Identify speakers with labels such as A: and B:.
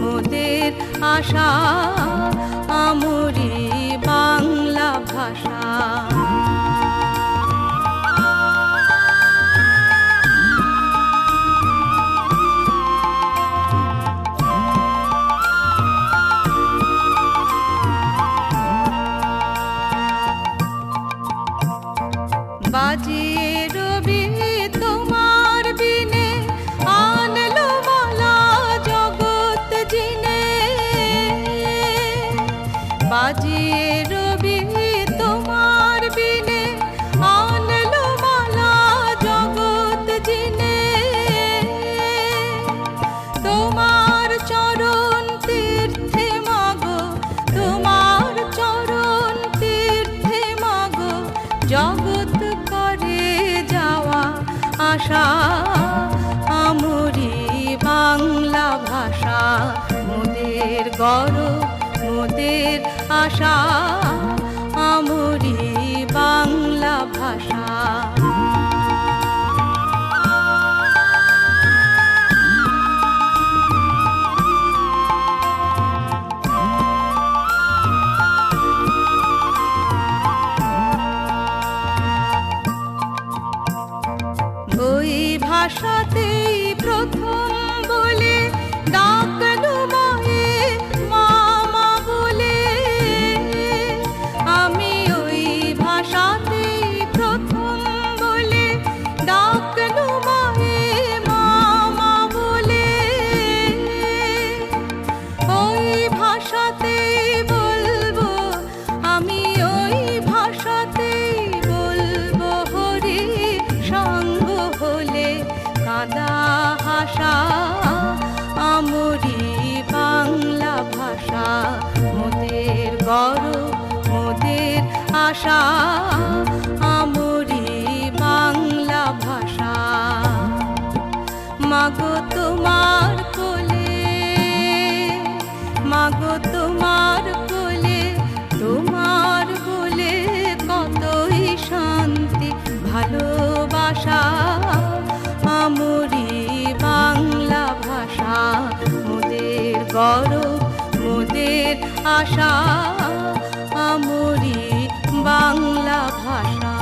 A: মোদের আশা আমরি বাংলা ভাষা। বাজিয়ে করো মোদের আশা। সাদা হাসা আমরি বাংলা ভাষা মোদের গর্ব মোদের আশা। করো মোদের আশা আমরি বাংলা ভাষা।